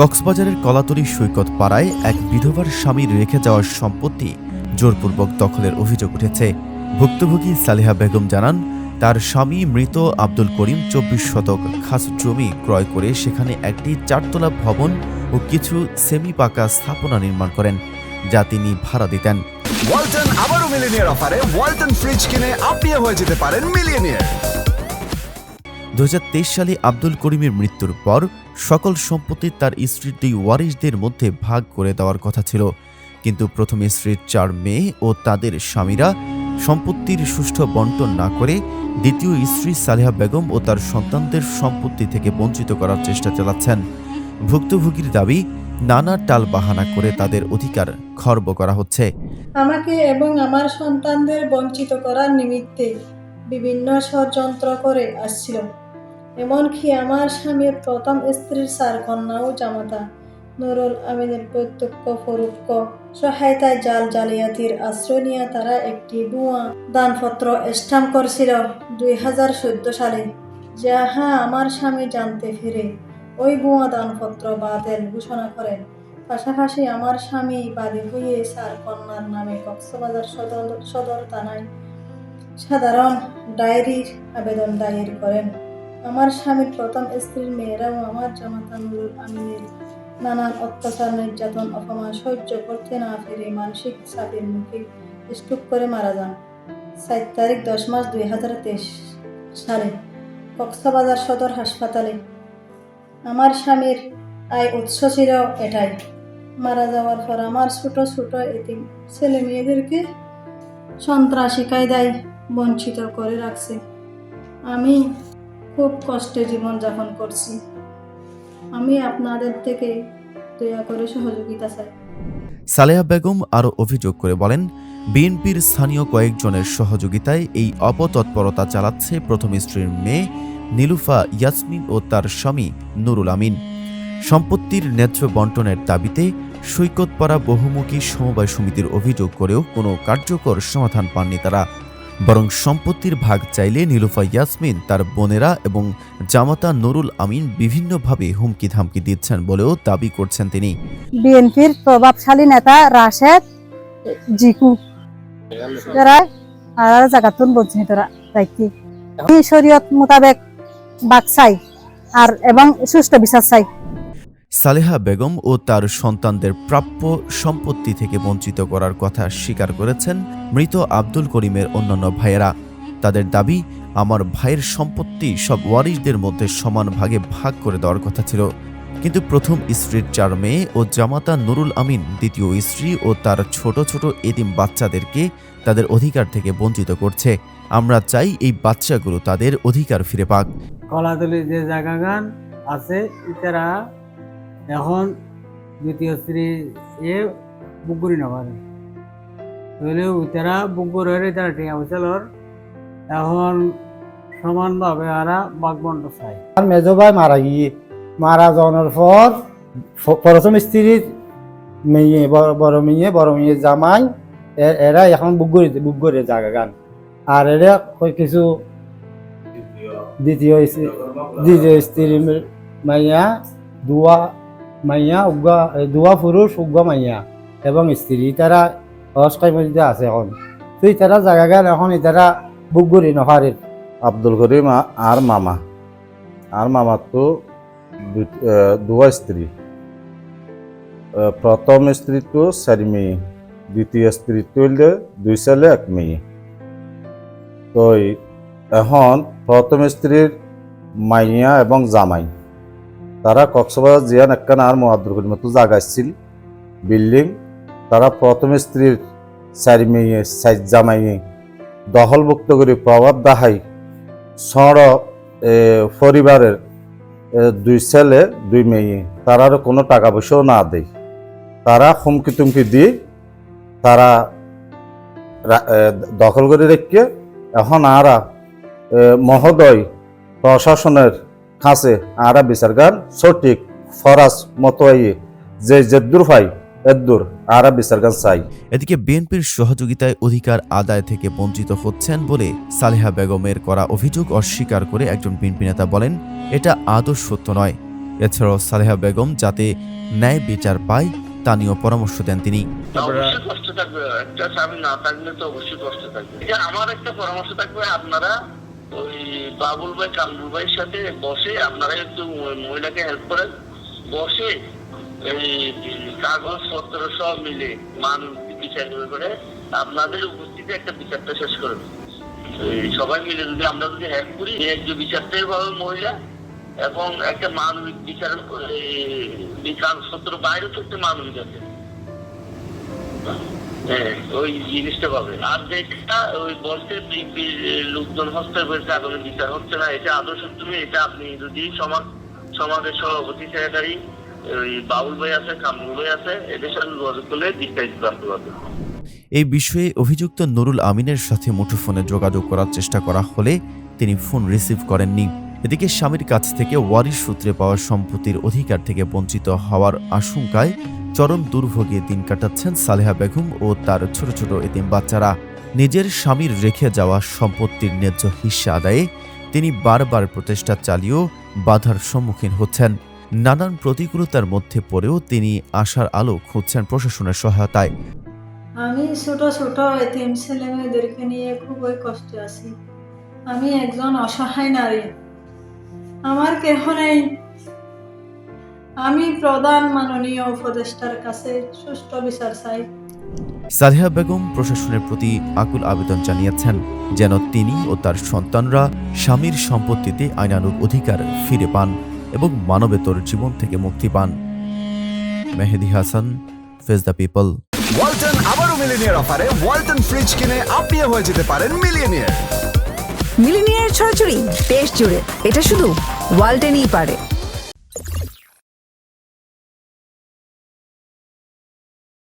কক্সবাজারের কলাতলী সৈকত পাড়ায় এক বিধবার স্বামীর রেখে যাওয়ার সম্পত্তি জোরপূর্বক দখলের অভিযোগ উঠেছে। ভুক্তভোগী সালেহা বেগম জানান, তার স্বামী মৃত আব্দুল করিম চব্বিশ শতক খাস জমি ক্রয় করে সেখানে একটি চারতলা ভবন ও কিছু সেমি পাকা স্থাপনা নির্মাণ করেন, যা তিনি ভাড়া দিতেন। ওয়ালটন আবারও মিলিনিয়ার অফারে ওয়ালটন ফ্রিজ কিনে আপনিও হয়ে যেতে পারেন মিলিয়নিয়ার। দু হাজার তেইশ সালে আব্দুল করিমের মৃত্যুর পর সকল সম্পত্তি তার স্ত্রীর দুই ওয়ারিশদের মধ্যে ভাগ করে দেওয়ার কথা ছিল। কিন্তু প্রথম স্ত্রীর চার মেয়ে ও তাদের স্বামীরা সম্পত্তির সুষ্ঠু বন্টন না করে দ্বিতীয় স্ত্রী সালেহা বেগম ও তার সন্তানদের সম্পত্তি থেকে বঞ্চিত করার চেষ্টা চালাচ্ছেন। ভুক্তভোগীর দাবি, নানা টাল বাহানা করে তাদের অধিকার খর্ব করা হচ্ছে। আমাকে এবং আমার সন্তানদের বঞ্চিত করার নিমিত্তে বিভিন্ন ষড়যন্ত্র করে আসছিল। এমনকি আমার স্বামীর প্রথম স্ত্রীর চার কন্যা ও জামাতা। নুরুল আমিনের প্রত্যক্ষ পরোক্ষ সহায়তায় জাল জালিয়াতির আশ্রয় নিয়ে তারা একটি ভুয়া দানপত্র স্ট্যাম্প করছিল দুই হাজার চোদ্দ সালে। যাহা আমার স্বামী জানতে ফিরে ওই ভুয়া দানপত্র বাতিল ঘোষণা করেন। পাশাপাশি আমার স্বামী বাদী হয়ে স্যার কন্যার নামে কক্সবাজার সদর সদর থানায় সাধারণ ডায়েরির আবেদন দায়ের করেন। আমার স্বামীর প্রথম স্ত্রীর মেয়েরাও আমার জামাতা নুরুল আমিনের নানান অত্যাচার, নির্যাতন, অপমান সহ্য করতে না পেরে মানসিক চাপের মুখে স্ট্রোক করে মারা যান। সাত তারিখ দশ মাস দুই হাজার তেইশ সালে কক্সবাজার সদর হাসপাতালে। আমার স্বামীর আয় উৎস ছিল এটাই। মারা যাওয়ার পর আমার ছোট ছোট এতিম ছেলে মেয়েদেরকে সন্ত্রাসী কায়দায় বঞ্চিত করে রাখছে। আমি খুব কষ্টে জীবনযাপন করছি। আমি আপনাদের থেকে দয়া করে সহযোগিতা চাই। সালেহা বেগম আরও অভিযোগ করে বলেন, বিএনপির স্থানীয় কয়েকজনের সহযোগিতায় এই অপতৎপরতা চালাচ্ছে প্রথম স্ত্রীর মেয়ে নীলুফা ইয়াসমিন ও তার স্বামী নুরুল আমিন। সম্পত্তির ন্যায্য বন্টনের দাবিতে সৈকতপাড়া বহুমুখী সমবায় সমিতির অভিযোগ করেও কোনো কার্যকর সমাধান পাননি তারা। বরং সম্পত্তির ভাগ চাইলে নীলুফা ইয়াসমিন, তার বোনেরা এবং জামাতা নুরুল আমিন বিভিন্নভাবে হুমকি ধামকি দিচ্ছেন বলেও দাবি করছেন তিনি। বিএনপির প্রভাবশালী নেতা রাশেদ জিকু। যারা আর জায়গাতুন বঞ্চিত রাখি শরীয়ত মোতাবেক বাক আর এবং সুষ্ঠু বিচার চাই। সালেহা বেগম ও তার সন্তানদের প্রাপ্য সম্পত্তি থেকে বঞ্চিত করার কথা স্বীকার করেছেন মৃত আব্দুল করিমের অন্যান্য ভাইয়েরা। তাদের দাবি, আমার ভাইয়ের সম্পত্তি সব ওয়ারিশদের মধ্যে সমান ভাগে ভাগ করে দেওয়ার কথা ছিল। কিন্তু প্রথম স্ত্রীর চার মেয়ে ও জামাতা নুরুল আমিন, দ্বিতীয় স্ত্রী ও তার ছোট ছোট এতিম বাচ্চাদেরকে তাদের অধিকার থেকে বঞ্চিত করছে। আমরা চাই এই বাচ্চাগুলো তাদের অধিকার ফিরে পাক। কলাতলি যে জায়গা গান আছে, ইতারা এখন দ্বিতীয় স্ত্রী এ বুকুরি নবারে তাহলে ইতারা বুকুরের ইতারা টিয়া বসালর এখন সমানভাবে আরা বাগবন্ড চাই আর মেজো ভাই মারা গিয়ে, মারা যাওয়ার পর প্রথম স্ত্রীর মেয়ে বড়- মেয়ে, বড় মেয়ে জামাই এরা এখন বুকগরি বুকগরি জায়গা গান। আর এরা কিছু দ্বিতীয় স্ত্রী- দ্বিতীয় স্ত্রী মাইয়া, দুয়া মাইয়া উগা দুয়া পুরুষ উগা মাইয়া এবং স্ত্রী। তারা অস্কাই মধ্যে আছে এখন। তো তারা জায়গা গান এখন তারা বুকগরি নহারের আব্দুল করিম আর মামা। আর মামার তো দুয়া স্ত্রী। প্রথম স্ত্রী তো চারি মেয়ে। দ্বিতীয় স্ত্রী হইলে দুই ছেলে, এক মেয়ে। তো এখন প্রথম স্ত্রীর মাইয়া এবং জামাই। তারা কক্সবাজার জিয়ান একখান আর মহাদুর করিম তো জায়গা ছিল বিল্ডিং, তারা প্রথম স্ত্রীর চারি মেয়ে, চার জামাইয়ে দখলভুক্ত করে প্রভাব দাহাই সড় পরিবারের দুই ছেলে, দুই মেয়ে তারারও কোনো টাকা পয়সাও না দেয়। তারা হুমকি তুমকি দিয়ে তারা দখল করে রেখে এখন আরা মহোদয় প্রশাসনের কাছে আরা বিচারগান সঠিক ফরাজ মতো যে জেদ্দুর পাই এদুর আরা বিচার গান চাই। এদিকে বিএনপির সহযোগিতায় অধিকার আদায় থেকে বঞ্চিত হচ্ছেন বলে সালেহা বেগমের করা অভিযোগ অস্বীকার করে একজন বিএনপি নেতা বলেন এটা আদৌ সত্য নয়। এছাড়াও সালেহা বেগম যাতে ন্যায় বিচার পায় তা নিয়েও পরামর্শ দেন তিনি। কষ্ট থাকবে। একটা স্বামী না থাকলে তো অবশ্যই কষ্ট থাকবে। আমার একটা পরামর্শ থাকবে আপনারা ওই বাবুল ভাই কামরুল ভাইয়ের সাথে বসে আপনারা একটু মহিলাকে হেল্প করেন। বসে এই কাগজ পত্র সব মিলে মানুষ বিচার করে আপনাদের উপস্থিতি একটা বিচারটা শেষ করবে সবাই মিলে যদি আমরা যদি হেল্প করি যে বিচারটাই পাবে মহিলা এবং একটা মানবিক বিচার এই কাগজপত্র বাইরে তো একটা মানবিক আছে ওই জিনিসটা পাবে। আর যেটা ওই বিএনপির লোকজন হস্তে করেছে আগামী বিচার হচ্ছে না এটা আদর্শ তুমি এটা আপনি যদি সমাজ সমাজের সভাপতি সেক্রেটারি ওই বাবুল ভাই আছে কামরুল ভাই আছে এদের সাথে যোগাযোগ করলে বিস্তারিত জানতে পারবে এই বিষয়ে অভিযুক্ত নুরুল আমিনের সাথে মুঠোফোনে যোগাযোগ করার চেষ্টা করা হলে তিনি ফোন রিসিভ করেননি। এদিকে স্বামীর কাছ থেকে ওয়ারিশ সূত্রে পাওয়া সম্পত্তির অধিকার থেকে বঞ্চিত হওয়ার আশঙ্কায় চরম দুর্ভোগে দিন কাটাচ্ছেন সালেহা বেগম ও তার ছোট ছোট এতিম বাচ্চারা। নিজের স্বামীর রেখে যাওয়া সম্পত্তির ন্যায্য হিস্সা আদায়ে তিনি বারবার প্রচেষ্টা চালিয়েও বাধার সম্মুখীন হচ্ছেন। নানান প্রতিকূলতার মধ্যে পড়েও তিনি আশার আলো খুঁজছেন প্রশাসনের সহায়তায়। আমি ছোট ছোট এতিম ছেলে মেয়েদেরকে নিয়ে খুবই কষ্টে আছি। আমি একজন অসহায় নারী। আমার কেহ নেই। আমি প্রধান মাননীয় উপদেষ্টার কাছে সুষ্ঠু বিচার চাই। সালেহা বেগম প্রশাসনের প্রতি আকুল আবেদন জানিয়েছেন যেন তিনি ও তার সন্তানরা স্বামীর সম্পত্তিতে আইনানুগ অধিকার ফিরে পান এবং মানবেতর জীবন থেকে মুক্তি পান। Mehedi Hasan face the people. Walton আবারও মিলিনিয়ার অফারে ওয়ালটন ফ্রিজ কিনে আপনিও হয়ে যেতে পারেন মিলিয়নিয়ার মিলিনিয়ার ছড়াছড়ি দেশ জুড়ে এটা শুধু ওয়ালটেনই পারে।